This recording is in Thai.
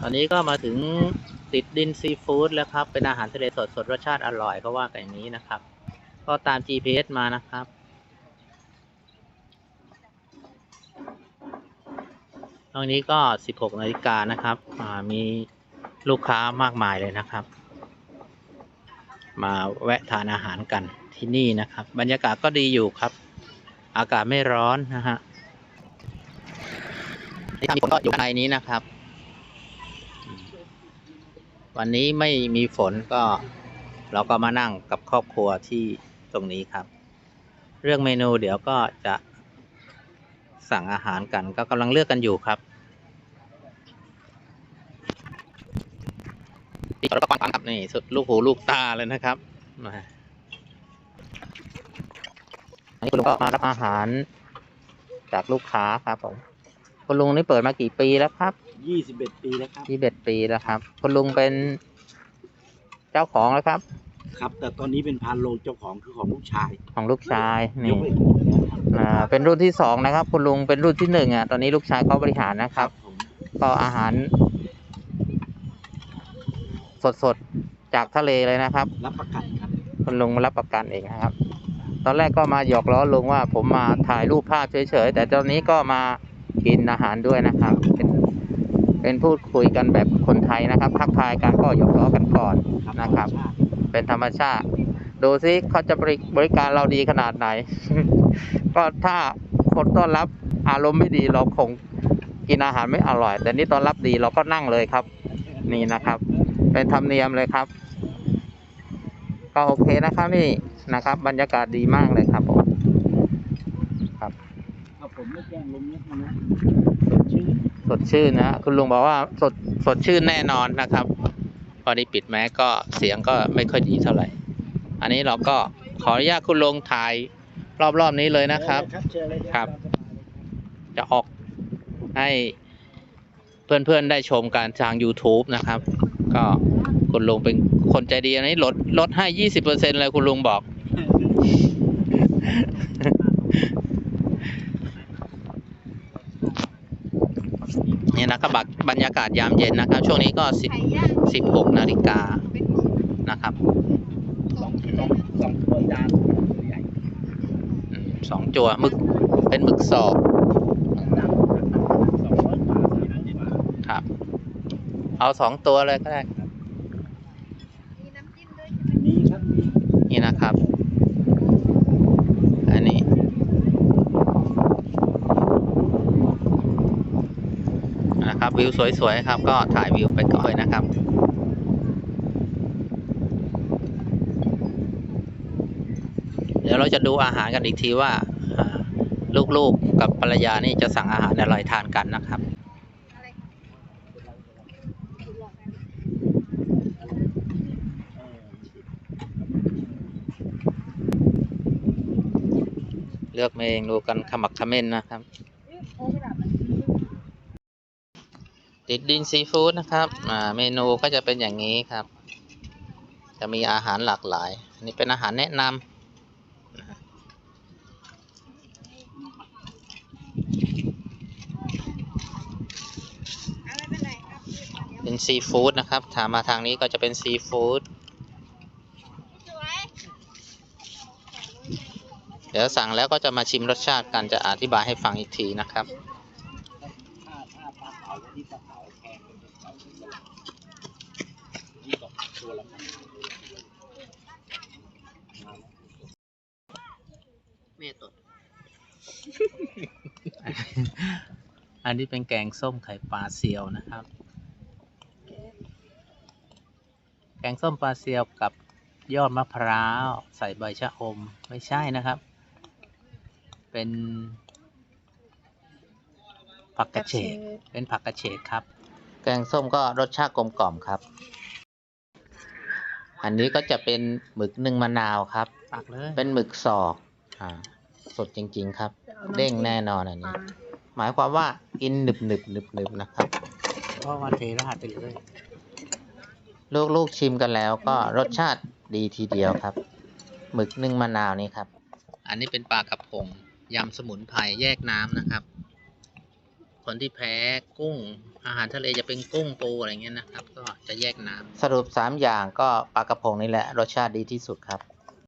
ตอนนี้ก็มาถึงติดดินซีฟู้ดแล้วครับ เป็นอาหารทะเลสดสดรสชาติอร่อยเขาว่ากันอย่างนี้นะครับ ก็ตาม GPS มานะครับตรงนี้ก็ 16นาฬิกานะครับมีลูกค้ามากมายเลยนะครับ มาแวะทานอาหารกันที่นี่นะครับ บรรยากาศก็ดีอยู่ครับ อากาศไม่ร้อนนะฮะที่ทำฝนก็อยู่ข้างในนี้นะครับ วันนี้ไม่มีฝนก็เราก็มานั่งกับครอบครัวที่ตรงนี้ครับ เรื่องเมนูเดี๋ยวก็จะสั่งอาหารกันก็กำลังเลือกกันอยู่ครับนี่ราก็ปังครับนี่สุดลูกหูลูกตาเลยนะครับมาอันนี้คุณลุงก็มารับอาหารจากลูกค้าครับผม คุณลุงนี่เปิดมากี่ปีแล้วครับ ยี่สิบเอ็ดปีแล้วครับ ยี่สิบเอ็ดปีแล้วครับ คุณลุงเป็นเจ้าของแล้วครับ ครับ แต่ตอนนี้เป็นพานโรงเจ้าของคือของลูกชายของลูกชายยนี่กไปหมดแล้วครับอ่าเป็นรุ่นที่สองนะครับ คุณลุงเป็นรุ่นที่หนึ่งอะตอนนี้ลูกชายเขาบริหารนะครับ ผมก็อาหาร สดๆ จากทะเลเลยนะครับ รับประกันครับ คุณลุงรับประกันเองนะครับ ตอนแรกก็มาหยอกล้อลุงว่าผมมาถ่ายรูปภาพเฉยๆ แต่ตอนนี้ก็มา กินอาหารด้วยนะครับ เป็นเป็นพูดคุยกันแบบคนไทยนะครับทักทายกันก็หยอกล้อกันก่อนนะครับ เป็นธรรมชาติ ดูซิเขาจะบริบริการเราดีขนาดไหน ก็ถ้าคนต้อนรับอารมณ์ไม่ดีเราคงกินอาหารไม่อร่อย แต่นี่ต้อนรับดีเราก็นั่งเลยครับ นี่นะครับ เป็นธรรมเนียมเลยครับ ก็โอเคนะครับนี่นะครับ บรรยากาศดีมากเลยครับผมครับ ผมไม่แจ้งลมนิดนะชื่อสดชื่นนะคุณลุงบอกว่าสดสดชื่นแน่นอนนะครับพอดีปิดแมสก็เสียงก็ไม่ค่อยดีเท่าไหร่ อันนี้เราก็ขออนุญาตคุณลุงถ่ายรอบๆนี้เลยนะครับ เชิญเลยครับ จะออกให้เพื่อนๆได้ชมการทาง YouTube นะครับ ก็คุณลุงเป็นคนใจดีอันนี้ลดลดให้ยี่สิบเปอร์เซ็นเลยคุณลุงบอก นี่นะครับบักบรรยากาศยามเย็นนะครับ ช่วงนี้ก็สิบสิบหกนาฬิกานะครับสองสองสองตัวจานตัวใหญ่อืมสองจัวหมึกเป็นหมึกสอบสองร้อยบาทสามร้อยบาทครับ เอาสองตัวเลยก็ได้มีน้ำจิ้มด้วยใช่ไหมมีครับมีนี่นะครับ อันนี้ นะครับ วิวสวยๆครับ ก็ถ่ายวิวไปก่อนนะครับเดี๋ยวเราจะดูอาหารกันอีกทีว่า ลูกๆกับภรรยานี่จะสั่งอาหารอะไรทานกันนะครับ เลือกเองดูกันขมักขม้นนะครับ โอ้กระดาษมัน ติดดินซีฟู้ดนะครับเมนูก็จะเป็นอย่างนี้ครับ จะมีอาหารหลากหลาย อันนี้เป็นอาหารแนะนำเป็นซีฟู้ดนะครับ ถามมาทางนี้ก็จะเป็นซีฟู้ดเดี๋ยวสั่งแล้วก็จะมาชิมรสชาติกันจะอธิบายให้ฟังอีกทีนะครับ ถ้าถ้าปลาเผาที่ปลาเผาแพ งเป็นปลาเผาที่ตลาดนี่ก็ตัวละพันเมตดอันนี้เป็นแกงส้มไข่ปลาเซียวนะครับ แกงส้มปลาเซียวกับยอดมะพร้าวใส่ใบชะอมไม่ใช่นะครับ เป็นผักกระเฉดเป็นผักกระเฉดครับ แกงส้มก็รสชาติกลมกล่อมครับ อันนี้ก็จะเป็นหมึกนึ่งมะนาวครับ ตักเลยเป็นหมึกสอกอ่าสดจริง ๆ ครับ เด้งแน่นอนอันนี้ หมายความว่ากินหนึบหนึบหนึบหนึบนะครับเพราะว่าเทราดไปเลยลูกๆชิมกันแล้วก็รสชาติดีทีเดียวครับ หมึกนึ่งมะนาวนี่ครับ อันนี้เป็นปลากระพงยำสมุนไพรแยกน้ำนะครับ คนที่แพ้กุ้ง อาหารทะเลจะเป็นกุ้งปูอะไรเงี้ยนะครับ ก็จะแยกน้ำ สรุปสามอย่างก็ปลากระพงนี่แหละ รสชาติดีที่สุดครับ